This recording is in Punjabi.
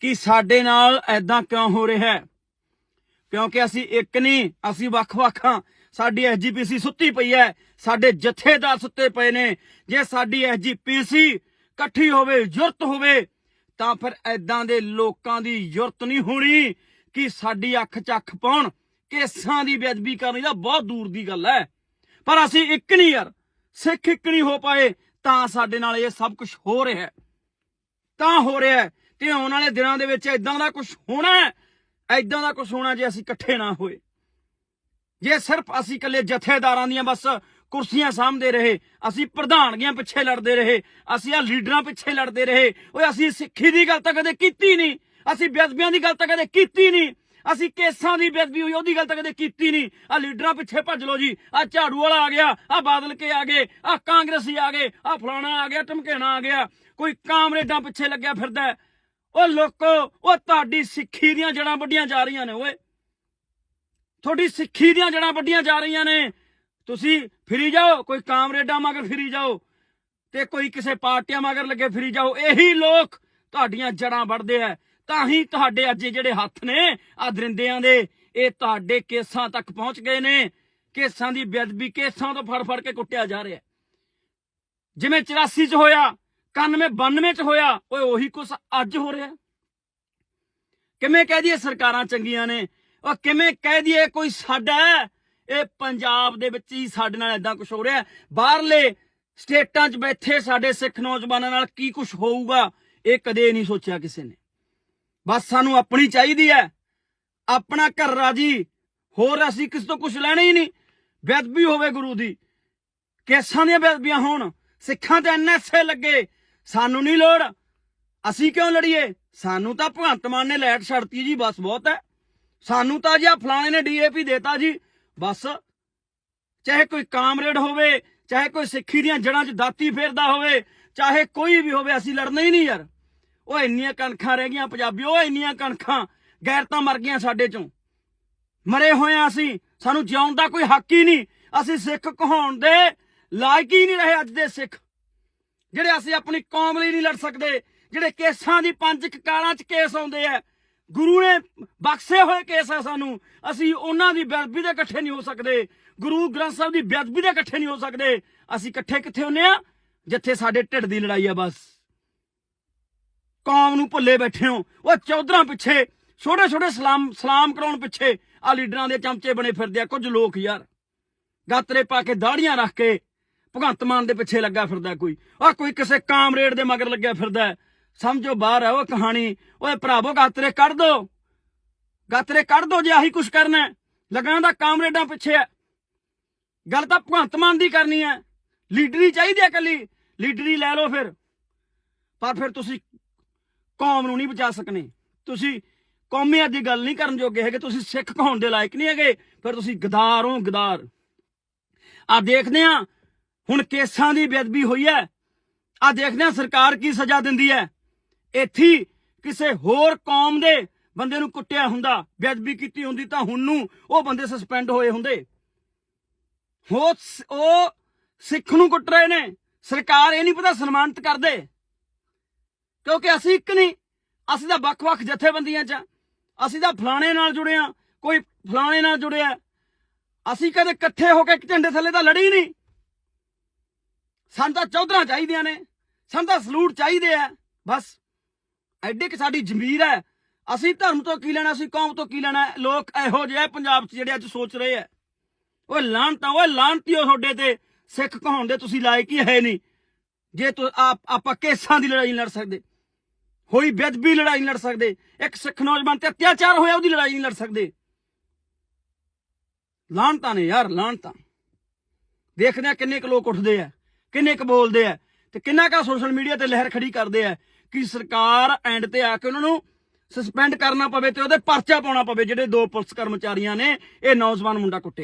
ਕਿ ਸਾਡੇ ਨਾਲ ਐਦਾਂ ਕਿਉਂ ਹੋ ਰਿਹਾ ਹੈ? ਕਿਉਂਕਿ ਅਸੀਂ ਇੱਕ ਨਹੀਂ, ਅਸੀਂ ਵੱਖ-ਵੱਖ ਹਾਂ। ਸਾਡੀ ਐਸਜੀਪੀਸੀ ਸੁੱਤੀ ਪਈ ਹੈ। ਸਾਡੇ ਜਥੇਦਾਰ ਸੁੱਤੇ ਪਏ ਨੇ। ਜੇ ਸਾਡੀ ਐਸਜੀਪੀਸੀ ਇਕੱਠੀ ਹੋਵੇ ਯੁਰਤ ਹੋਵੇ, ਤਾਂ ਫਿਰ ਐਦਾਂ ਦੇ ਲੋਕਾਂ ਦੀ ਜੁਰਤ ਨਹੀਂ ਹੋਣੀ ਕਿ ਸਾਡੀ ਅੱਖ 'ਚ ਅੱਖ ਪਾਉਣ। ਕੇਸਾਂ ਦੀ ਬੇਅਦਬੀ ਕਰਨੀ ਤਾਂ ਬਹੁਤ ਦੂਰ ਦੀ ਗੱਲ ਹੈ। ਪਰ ਅਸੀਂ ਇੱਕ ਨਹੀਂ ਯਾਰ। ਸਿੱਖ ਇੱਕ ਨਹੀਂ ਹੋ ਪਾਏ, ਤਾਂ ਸਾਡੇ ਨਾਲ ਇਹ ਸਭ ਕੁਝ ਹੋ ਰਿਹਾ ਹੈ। ਤਾਂ ਹੋ ਰਿਹਾ ਹੈ। ਤੇ ਆਉਣ ਵਾਲੇ ਦਿਨਾਂ ਦੇ ਵਿੱਚ ਇਦਾਂ ਦਾ ਕੁਝ ਹੋਣਾ ਹੈ? ਐਦਾਂ ਦਾ ਕੁਝ ਹੋਣਾ ਜੇ ਅਸੀਂ ਇਕੱਠੇ ਨਾ ਹੋਏ। ਜੇ ਸਿਰਫ ਅਸੀਂ ਇਕੱਲੇ ਜਥੇਦਾਰਾਂ ਦੀਆਂ ਬਸ ਕੁਰਸੀਆਂ ਸਾਹਮਣੇ ਰਹੇ, ਅਸੀਂ ਪ੍ਰਧਾਨਗੀਆਂ ਪਿੱਛੇ ਲੜਦੇ ਰਹੇ, ਅਸੀਂ ਆ ਲੀਡਰਾਂ ਪਿੱਛੇ ਲੜਦੇ ਰਹੇ, ਓਏ ਅਸੀਂ ਸਿੱਖੀ ਦੀ ਗੱਲ ਤਾਂ ਕਦੇ ਕੀਤੀ ਨਹੀਂ, ਅਸੀਂ ਬੇਅਦਬੀਆਂ ਦੀ ਗੱਲ ਤਾਂ ਕਦੇ ਕੀਤੀ ਨਹੀਂ, ਅਸੀਂ ਕੇਸਾਂ ਦੀ ਬੇਅਦਬੀ ਹੋਈ, ਉਹਦੀ ਗੱਲ ਤਾਂ ਕਦੇ ਕੀਤੀ ਨਹੀਂ ਆ ਲੀਡਰਾਂ ਪਿੱਛੇ ਭੱਜ ਲੋ ਜੀ ਆ ਝਾੜੂ ਵਾਲਾ ਆ ਗਿਆ ਆ ਬਾਦਲ ਕੇ ਆ ਗਏ ਆ ਕਾਂਗਰਸੀ ਆ ਗਏ ਆ ਫਲਾਣਾ ਆ ਗਿਆ ਟਮਕੇਣਾ ਆ ਗਿਆ, ਕੋਈ ਕਾਮਰੇਡਾਂ ਪਿੱਛੇ ਲੱਗਿਆ ਫਿਰਦਾ ਉਹ ਲੋਕੋ ਉਹ ਤੁਹਾਡੀ ਸਿੱਖੀ ਦੀਆਂ ਜੜਾਂ ਵੱਡੀਆਂ ਜਾ ਰਹੀਆਂ ਨੇ, ਓਏ। ਤੁਹਾਡੀ ਸਿੱਖੀ ਦੀਆਂ ਜੜਾਂ ਵੱਡੀਆਂ ਜਾ ਰਹੀਆਂ ਨੇ। ਤੁਸੀਂ ਫਿਰੀ ਜਾਓ, ਕੋਈ ਕਾਮਰੇਡਾਂ ਮਗਰ ਫਿਰੀ ਜਾਓ ਤੇ ਕੋਈ ਕਿਸੇ ਪਾਰਟੀਆਂ ਮਗਰ ਲੱਗੇ ਫਿਰੀ ਜਾਓ, ਇਹੀ ਲੋਕ ਤੁਹਾਡੀਆਂ ਜੜਾਂ ਵੱਢਦੇ ਆ। ਤਾਂ ਹੀ ਤੁਹਾਡੇ ਅੱਜ ਜਿਹੜੇ ਹੱਥ ਨੇ, ਆ ਦਰਿੰਦਿਆਂ ਦੇ, ਇਹ ਤੁਹਾਡੇ ਕੇਸਾਂ ਤੱਕ ਪਹੁੰਚ ਗਏ ਨੇ। ਕੇਸਾਂ ਦੀ ਬੇਅਦਬੀ ਕੇਸਾਂ ਤੋਂ ਫੜ ਫੜ ਕੇ ਕੁੱਟਿਆ ਜਾ ਰਿਹਾ। ਜਿਵੇਂ 84 ਚ ਹੋਇਆ 91 92 ਚ ਹੋਇਆ, ਓਏ ਉਹੀ ਕੁਛ ਅੱਜ ਹੋ ਰਿਹਾ। ਕਿਵੇਂ ਕਹਿ ਦਈਏ ਸਰਕਾਰਾਂ ਚੰਗੀਆਂ ਨੇ? ਉਹ ਕਿਵੇਂ ਕਹਿ ਦਈਏ ਕੋਈ ਸਾਡਾ ਇਹ ਪੰਜਾਬ ਦੇ ਵਿੱਚ ਹੀ ਸਾਡੇ ਨਾਲ ਇਦਾਂ ਕੁਝ ਹੋ ਰਿਹਾ ਬਾਹਰਲੇ ਸਟੇਟਾਂ 'ਚ ਬੈਠੇ ਸਾਡੇ ਸਿੱਖ ਨੌਜਵਾਨਾਂ ਨਾਲ ਕੀ ਕੁਝ ਹੋਊਗਾ, ਇਹ ਕਦੇ ਨਹੀਂ ਸੋਚਿਆ ਕਿਸੇ ਨੇ। ਬਸ ਸਾਨੂੰ ਆਪਣੀ ਚਾਹੀਦੀ ਹੈ। ਆਪਣਾ ਘਰ ਰਾਜੀ। ਹੋਰ ਅਸੀਂ ਕਿਸ ਤੋਂ ਕੁਝ ਲੈਣਾ ਹੀ ਨਹੀਂ। ਬੇਅਦਬੀ ਹੋਵੇ ਗੁਰੂ ਦੀ। ਕੇਸਾਂ ਦੀਆਂ ਬੇਅਦਬੀਆਂ ਹੋਣ। ਸਿੱਖਾਂ ਤੇ ਐਨਐਸਏ ਲੱਗੇ। ਸਾਨੂੰ ਨਹੀਂ ਲੋੜ। ਅਸੀਂ ਕਿਉਂ ਲੜੀਏ? ਸਾਨੂੰ ਤਾਂ ਭਗਵੰਤ ਮਾਨ ਨੇ ਲੈਟ ਛੱਡਤੀ ਜੀ, ਬਸ ਬਹੁਤ ਹੈ। ਸਾਨੂੰ ਤਾਂ ਜੀ ਆ ਫਲਾਣੇ ਨੇ ਡੀਏਪੀ ਦੇਤਾ ਜੀ। ਬਸ, ਚਾਹੇ ਕੋਈ ਕਾਮਰੇਡ ਹੋਵੇ, ਚਾਹੇ ਕੋਈ ਸਿੱਖੀ ਦੀਆਂ ਜੜਾਂ 'ਚ ਦਾਤੀ ਫੇਰਦਾ ਹੋਵੇ, ਚਾਹੇ ਕੋਈ ਵੀ ਹੋਵੇ, ਅਸੀਂ ਲੜਨਾ ਹੀ ਨਹੀਂ ਯਾਰ। ਉਹ ਇੰਨੀਆਂ ਕਣਖਾਂ ਰਹਿ ਗਈਆਂ ਪੰਜਾਬੀ ਉਹ ਇੰਨੀਆਂ ਕਣਖਾਂ ਗੈਰਤਾਂ ਮਰ ਗਈਆਂ ਸਾਡੇ ਚੋਂ। ਮਰੇ ਹੋਏ ਆ ਅਸੀਂ, ਸਾਨੂੰ ਜਿਉਣ ਦਾ ਕੋਈ ਹੱਕ ਹੀ ਨਹੀਂ। ਅਸੀਂ ਸਿੱਖ ਕਹਾਉਣ ਦੇ ਲਾਇਕ ਹੀ ਨਹੀਂ ਰਹੇ ਅੱਜ ਦੇ ਸਿੱਖ। ਜਿਹੜੇ ਅਸੀਂ ਆਪਣੀ ਕੌਮ ਲਈ ਨਹੀਂ ਲੜ ਸਕਦੇ, ਜਿਹੜੇ ਕੇਸਾਂ ਦੀ ਪੰਜ ਕਕਾਰਾਂ 'ਚ ਕੇਸ ਆਉਂਦੇ ਆ, ਗੁਰੂ ਨੇ ਬਖਸ਼ੇ ਹੋਏ ਕੇਸ ਆ ਸਾਨੂੰ, ਅਸੀਂ ਉਹਨਾਂ ਦੀ ਬੇਅਦਬੀ ਦੇ ਇਕੱਠੇ ਨਹੀਂ ਹੋ ਸਕਦੇ, ਗੁਰੂ ਗ੍ਰੰਥ ਸਾਹਿਬ ਦੀ ਬੇਅਦਬੀ ਦੇ ਇਕੱਠੇ ਨਹੀਂ ਹੋ ਸਕਦੇ, ਅਸੀਂ ਇਕੱਠੇ ਕਿੱਥੇ ਹੁੰਨੇ ਆ? ਜਿੱਥੇ ਸਾਡੇ ਢਿੱਡ ਦੀ ਲੜਾਈ ਆ ਬਸ। ਕੌਮ ਨੂੰ ਭੁੱਲੇ ਬੈਠੇ ਹੋ। ਉਹ ਚੌਧਰਾਂ ਪਿੱਛੇ, ਛੋਟੇ ਛੋਟੇ ਸਲਾਮ ਸਲਾਮ ਕਰਾਉਣ ਪਿੱਛੇ ਆ ਲੀਡਰਾਂ ਦੇ ਚਮਚੇ ਬਣੇ ਫਿਰਦੇ ਆ, ਕੁਝ ਲੋਕ ਯਾਰ। ਗਾਤਰੇ ਪਾ ਕੇ ਦਾੜੀਆਂ ਰੱਖ ਕੇ ਭਗਵੰਤ ਮਾਨ ਦੇ ਪਿੱਛੇ ਲੱਗਾ ਫਿਰਦਾ ਕੋਈ। ਆ ਕੋਈ ਕਿਸੇ ਕਾਮਰੇਡ ਦੇ ਮਗਰ ਲੱਗਿਆ ਫਿਰਦਾ ਸਮਝੋ ਬਾਹਰ ਹੈ ਉਹ ਕਹਾਣੀ। ਓਏ ਭਰਾਵੋ, ਗਾਤਰੇ ਕੱਢ ਦੋ। ਗਾਤਰੇ ਕੱਢ ਦੋ ਜੇ ਆਹੀ ਕੁਛ ਕਰਨਾ ਹੈ। ਦਾ ਕਾਮਰੇਡਾਂ ਪਿੱਛੇ ਹੈ। ਗੱਲ ਤਾਂ ਭਗਵੰਤ ਮਾਨ ਦੀ ਕਰਨੀ ਹੈ। ਲੀਡਰੀ ਚਾਹੀਦੀ ਹੈ ਕੱਲੀ ਲੀਡਰੀ ਲੈ ਲਓ ਫਿਰ। ਪਰ ਫਿਰ ਤੁਸੀਂ ਕੌਮ ਨੂੰ ਨਹੀਂ ਬਚਾ ਸਕਨੇ। ਤੁਸੀਂ ਕੌਮੀਅਤ ਦੀ ਗੱਲ ਨਹੀਂ ਕਰਨ ਜੋਗੇ ਹੈਗੇ। ਤੁਸੀਂ ਸਿੱਖ ਕਹਾਉਣ ਦੇ ਲਾਇਕ ਨਹੀਂ ਹੈਗੇ। ਫਿਰ ਤੁਸੀਂ ਗਦਾਰ ਹੋ ਗਦਾਰ। ਆ ਦੇਖਦੇ ਆ ਹੁਣ ਕੇਸਾਂ ਦੀ ਬੇਅਦਬੀ ਹੋਈ ਹੈ। ਆ ਦੇਖਦੇ ਆ ਸਰਕਾਰ ਕੀ ਸਜ਼ਾ ਦਿੰਦੀ ਹੈ। ਇੱਥੇ ਕਿਸੇ ਹੋਰ ਕੌਮ ਦੇ ਬੰਦੇ ਨੂੰ ਕੁੱਟਿਆ ਹੁੰਦਾ, ਬੇਅਦਬੀ ਕੀਤੀ ਹੁੰਦੀ ਤਾਂ ਹੁਣ ਨੂੰ ਉਹ ਬੰਦੇ ਸਸਪੈਂਡ ਹੋਏ ਹੁੰਦੇ। ਉਹ ਉਹ ਸਿੱਖ ਨੂੰ ਕੁੱਟ ਰਹੇ ਨੇ। ਸਰਕਾਰ ਇਹ ਨਹੀਂ ਪਤਾ ਸਨਮਾਨਿਤ ਕਰਦੇ। ਕਿਉਂਕਿ ਅਸੀਂ ਇੱਕ ਨਹੀਂ, ਅਸੀਂ ਤਾਂ ਵੱਖ-ਵੱਖ ਜਥੇਬੰਦੀਆਂ 'ਚ ਅਸੀਂ ਤਾਂ ਫਲਾਣੇ ਨਾਲ ਜੁੜੇ ਆ ਕੋਈ ਫਲਾਣੇ ਨਾਲ ਜੁੜਿਆ। ਅਸੀਂ ਕਦੇ ਇਕੱਠੇ ਹੋ ਕੇ ਇੱਕ ਝੰਡੇ ਥੱਲੇ ਤਾਂ ਲੜੀ ਨਹੀਂ। ਸਾਨੂੰ ਤਾਂ ਚੌਧਰਾਂ ਚਾਹੀਦੀਆਂ ਨੇ, ਸਾਨੂੰ ਤਾਂ ਸਲੂਟ ਚਾਹੀਦੇ ਆ, ਬਸ। ਐਡੇ ਕਿ ਸਾਡੀ ਜ਼ਮੀਰ ਹੈ। ਅਸੀਂ ਧਰਮ ਤੋਂ ਕੀ ਲੈਣਾ, ਅਸੀਂ ਕੌਮ ਤੋਂ ਕੀ ਲੈਣਾ? ਲੋਕ ਇਹੋ ਜਿਹੇ ਪੰਜਾਬ 'ਚ ਜਿਹੜੇ ਅੱਜ ਸੋਚ ਰਹੇ ਆ। ਓਏ ਲਾਂਟਾ ਓਏ ਲਾਂਟੀਓ ਤੁਹਾਡੇ ਤੇ। ਸਿੱਖ ਕਹਾਉਣ ਦੇ ਤੁਸੀਂ ਲਾਇਕ ਹੀ ਹੈ ਨਹੀਂ। ਜੇ ਤੂੰ ਆਪ, ਆਪਾਂ ਕੇਸਾਂ ਦੀ ਲੜਾਈ ਨਹੀਂ ਲੜ ਸਕਦੇ। ਹੋਈ ਬੇਅਦਬੀ ਲੜਾਈ ਨਹੀਂ ਲੜ ਸਕਦੇ। ਇੱਕ ਸਿੱਖ ਨੌਜਵਾਨ ਤੇ ਅਤਿਆਚਾਰ ਹੋਇਆ, ਉਹਦੀ ਲੜਾਈ ਨਹੀਂ ਲੜ ਸਕਦੇ। ਲਾਂਟਾ ਨੇ ਯਾਰ ਲਾਂਟਾ ਦੇਖਦੇ ਆ ਕਿੰਨੇ ਕੁ ਲੋਕ ਉੱਠਦੇ ਆ। ਕਿੰਨੇ ਕੁ ਬੋਲਦੇ ਆ ਤੇ ਕਿੰਨਾ ਕਾ ਸੋਸ਼ਲ ਮੀਡੀਆ ਤੇ ਲਹਿਰ ਖੜੀ ਕਰਦੇ ਆ ਕਿ ਸਰਕਾਰ ਐਂਡ ਤੇ ਆ ਕੇ ਉਹਨਾਂ ਨੂੰ ਸਸਪੈਂਡ ਕਰਨਾ ਪਵੇ ਤੇ ਉਹਦੇ ਪਰਚਾ ਪਾਉਣਾ ਪਵੇ ਜਿਹੜੇ ਦੋ ਪੁਲਿਸ ਕਰਮਚਾਰੀਆਂ ਨੇ, ਇਹ ਨੌਜਵਾਨ ਮੁੰਡਾ ਕੁੱਟੇ